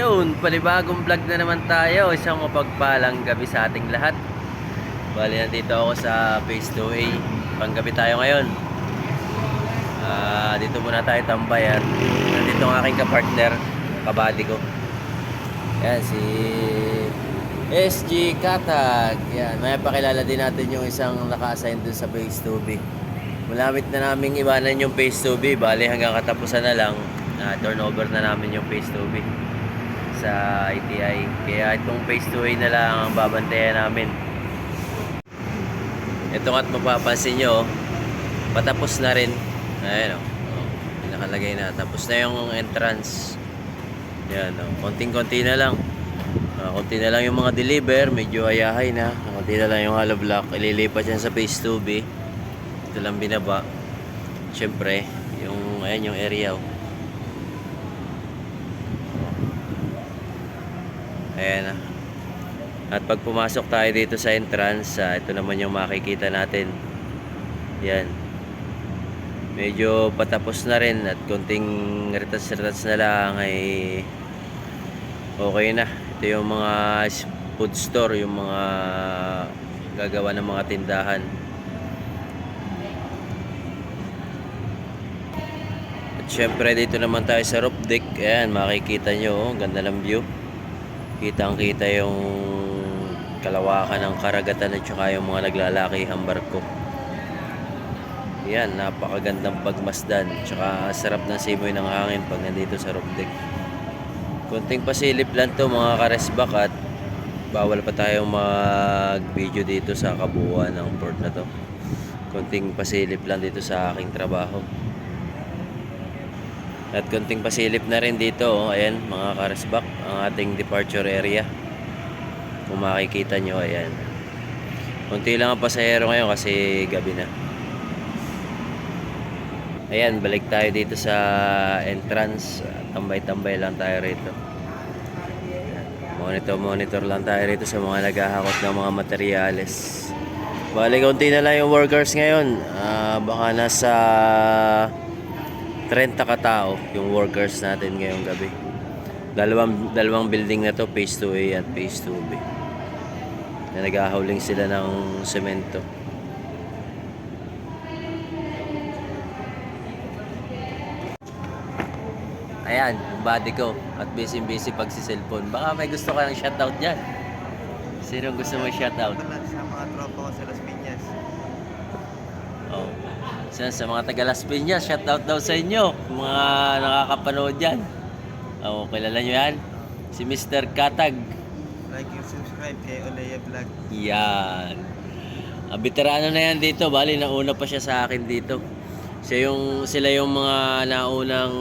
Yun, panibagong vlog na naman tayo. Isang mapagpalang gabi sa ating lahat. Bali, nandito ako sa Phase 2A. Panggabi tayo ngayon. Ah, dito muna tayo tambay at nandito ang aking kapartner, kabady ko. Yan, si SG Katag. Yan, may pakilala din natin yung isang naka-assign dun sa Phase 2B. Malamit na naming iwanan yung Phase 2B. Bali, hanggang katapusan na lang, na turnover na namin yung Phase 2B sa ITI. Kaya itong Phase 2A na lang ang babantayan namin. Ito at mapapansin nyo, oh, patapos na rin. Ayan o. Oh, nakalagay na. Tapos na yung entrance. Yan o. Oh, konting-konti na lang. Ah, konti na lang yung mga deliver. Medyo ayahay na. Konti na lang yung hollow block. Ililipat yan sa Phase 2B. Ito lang binaba. Siyempre, yung, ayan yung area o. Ayan na. At pag pumasok tayo dito sa entrance, ah, ito naman yung makikita natin. Yan. Medyo patapos na rin at konting retas-retas na lang ay okay na. Ito yung mga food store, yung mga gagawa ng mga tindahan. At syempre dito naman tayo sa roof deck. Ayan, makikita nyo, oh, ganda ng view kitang kita yung kalawakan ng karagatan at saka yung mga naglalakihang barko. Yan napakagandang pagmasdan. Tsaka sarap ng simoy ng hangin pag nandito sa roof deck kunting pasilip lang to mga karesbak at bawal pa tayong mag video dito sa kabuuan ng port na to. Kunting pasilip lang dito sa aking trabaho at konting pasilip na rin dito, oh. ayan mga karesbak, ang ating departure area. Kung makikita nyo, ayan. Kunti lang ang pasahero ngayon kasi gabi na. Ayan, balik tayo dito sa entrance. Tambay-tambay lang tayo rito. Monitor, monitor lang tayo rito sa mga naghahakot ng mga materyales. Bali, konti na lang yung workers ngayon. Ah, baka nasa 30 katao yung workers natin ngayong gabi. Dalawang, dalawang building na to, Phase 2A at Phase 2B. Na naghahuling sila ng semento. Ayan, yung body ko. At busy-busy pag si cellphone. Baka may gusto ka ng shoutout dyan. Sino gusto mo shoutout? Lahat sa mga tropa ko sa Las Piñas. Oh. Sa, sa mga taga Las Piñas, shout out daw sa inyo. Mga nakakapanood yan. Oh, kilala nyo yan? Si Mr. Katag. Like and subscribe kay Olaya Vlog. Yan. Ah, veterano na yan dito. Bali, nauna pa siya sa akin dito. Siya yung, sila yung mga naunang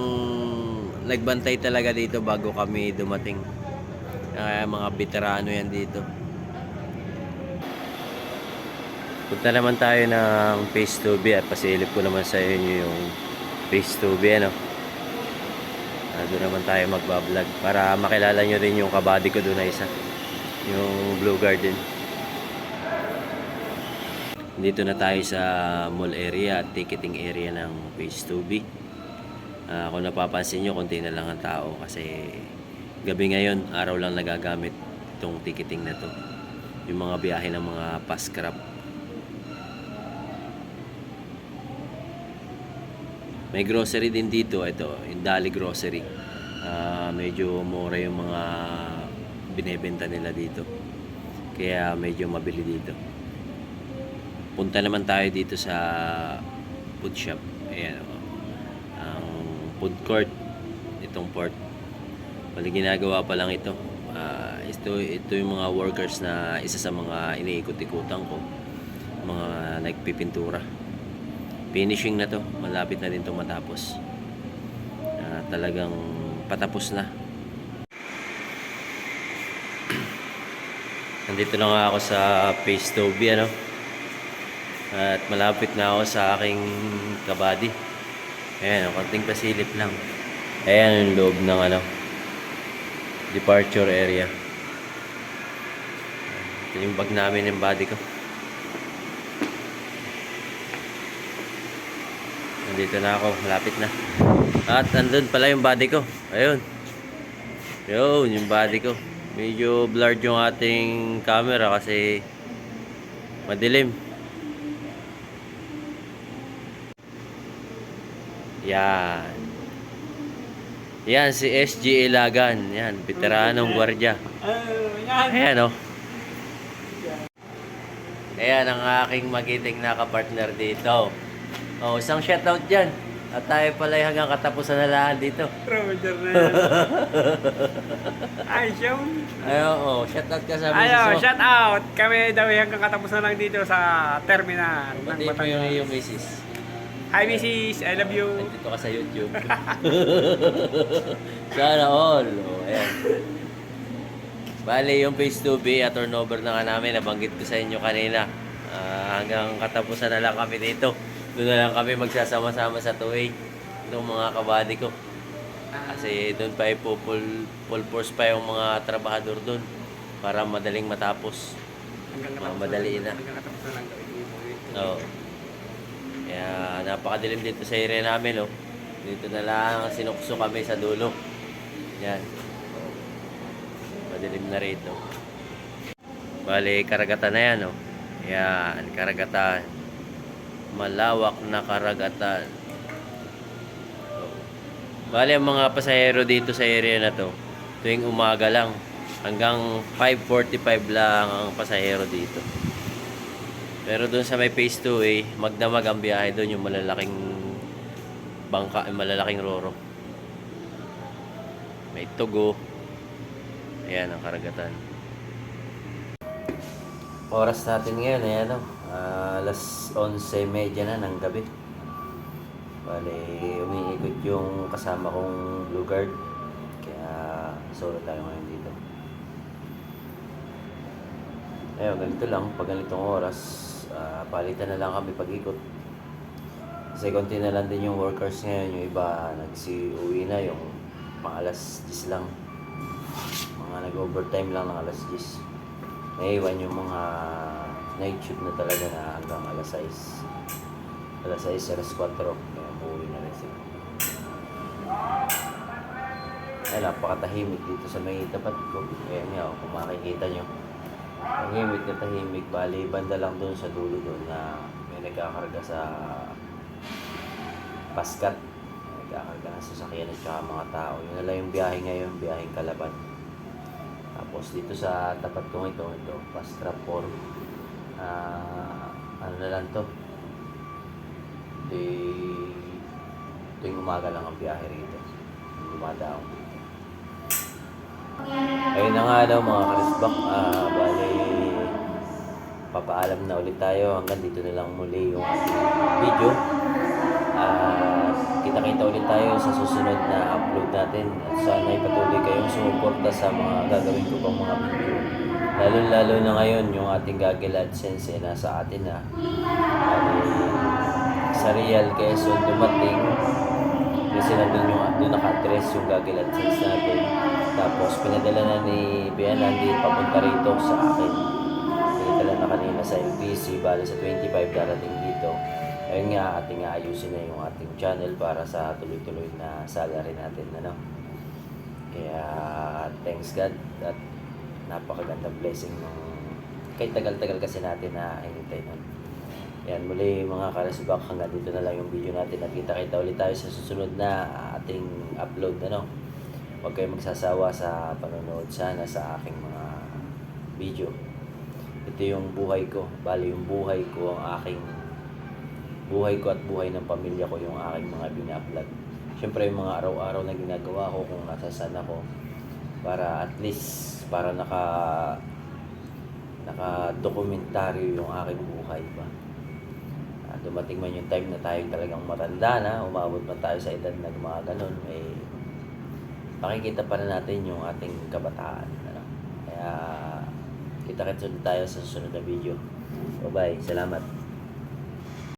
nagbantay talaga dito bago kami dumating. Kaya mga veterano yan dito. Punta naman tayo ng Phase 2B at pasilip ko naman sa inyo yung Phase 2B ano. Ah, doon naman tayo magbablog para makilala nyo rin yung kabady ko doon na isa. Yung Blue Garden. Dito na tayo sa mall area at ticketing area ng Phase 2B. Ah, kung napapansin nyo, konti na lang ang tao kasi gabi ngayon, araw lang nagagamit itong ticketing na to. Yung mga biyahe ng mga pass crab. May grocery din dito. Ito, yung Dali Grocery. Ah, medyo mura yung mga binebenta nila dito. Kaya medyo mabili dito. Punta naman tayo dito sa food shop. Ayan. oh. Ang food court. Itong port. Bali ginagawa pa lang ito. Ah, ito, ito yung mga workers na isa sa mga iniikot-ikutan ko. Mga nagpipintura finishing na to. Malapit na din to matapos. Ah, talagang patapos na. Nandito na nga ako sa phase 2B ano? At malapit na ako sa aking kabady. Ayan konting pasilip lang. Ayan yung loob ng ano departure area. Ito yung bag namin yung body ko Nandito na ako, malapit na. At andun pala yung body ko. Ayun. Yun, yung body ko. Medyo blurred yung ating camera kasi madilim. Yan. Yan, si SG Ilagan. Yan, veteranong gwardya. Ayan, oh. Ayan ang aking magiting na kapartner dito. Oh, isang shoutout dyan. At tayo pala ay hanggang katapusan na lahat dito. Roger na yan. Ay, Sean. Ay, oo, shoutout ka sa Ayo, misis mo. shout out. Kami daw hanggang katapusan lang dito sa terminal ng Pati mo yung Batangas. iyong misis. Hi, Mrs. I love you. Nandito ka sa YouTube. Sana all. Oh, ayan. Bale, yung phase 2B at turnover na nga namin, nabanggit ko sa inyo kanina. Ah, hanggang katapusan na lang kami dito. Doon na lang kami magsasama-sama sa 2A. Itong mga kabady ko. Kasi doon pa ay full, full force pa yung mga trabahador doon para madaling matapos. Hanggang madali na. Hanggang lang daw. Oo. Kaya napakadilim dito sa area namin, oh. Dito na lang sinukso kami sa dulo. Yan. Madilim na rito. Bali, karagatan na yan, oh. Yan, karagatan. Malawak na karagatan. Oh. Bali, ang mga pasahero dito sa area na to, tuwing umaga lang, hanggang 5.45 lang ang pasahero dito. Pero doon sa may phase 2 eh, magdamag ang biyahe doon yung malalaking bangka, eh, malalaking roro. May tugo. Ayan ang karagatan. Oras natin ngayon, ayan o. Ah, alas 11.30 na ng gabi. Bale, umiikot yung kasama kong blue guard. Kaya solo tayo ngayon dito. Ayun, ganito lang. Pag ganitong oras, ah, palitan na lang kami pag-ikot. Kasi konti na lang din yung workers ngayon. Yung iba nagsi-uwi na yung pang alas 10 lang. Mga nag-overtime lang ng alas 10. May iwan yung mga night shift na talaga na hanggang alas 6. Alas 6, alas 4. Kaya uuwi na rin sila. Ay, napakatahimik dito sa may tapat ko. Ayan nga, oh, kung makikita nyo. Tahimik na tahimik. Bali, banda lang doon sa dulo doon na may nagkakarga sa paskat. Nagkakarga ng sasakyan at saka mga tao. Yun na lang yung biyahe ngayon, biyaheng Kalaban. Tapos dito sa tapat ko ito, ito, Pastra 4. Ah, ano na lang to? Di, tuwing umaga lang ang biyahe rito. Dumadaong dito. Ayun na nga daw mga karisbak. Ah, bali, papaalam na ulit tayo. Hanggang dito na lang muli yung ating video. Ah, kita-kita ulit tayo sa susunod na upload natin. At sana ipatuloy kayong sumuporta sa mga gagawin ko pang mga video. Lalo-lalo na ngayon yung ating Gagel AdSense eh, nasa atin na. Bali, sa Real Quezon dumating kasi nandun yung doon naka-address yung Gagel AdSense natin. Tapos pinadala na ni Bianandi papunta rito sa akin. Pinadala na kanina sa LPC, bali sa 25 darating dito. Ayun nga, ating ayusin na yung ating channel para sa tuloy-tuloy na salary natin. Ano? Kaya thanks God at napakagandang blessing nung kahit tagal-tagal kasi natin na hinintay nun. Yan, muli mga karasbak, hanggang dito na lang yung video natin at kita-kita ulit tayo sa susunod na ating upload. Ano? Huwag kayong magsasawa sa panonood sana sa aking mga video. Ito yung buhay ko. Bali yung buhay ko, ang aking buhay ko at buhay ng pamilya ko yung aking mga bina-vlog. Siyempre yung mga araw-araw na ginagawa ko kung nasasaan ako para at least para naka naka-dokumentaryo yung aking buhay ba. Ah, dumating man yung time na tayo talagang matanda na, umabot man tayo sa edad na mga ganun, eh, makikita pa rin natin yung ating kabataan. Ano? Kaya, kita-kits tayo sa susunod na video. Bye-bye. Salamat.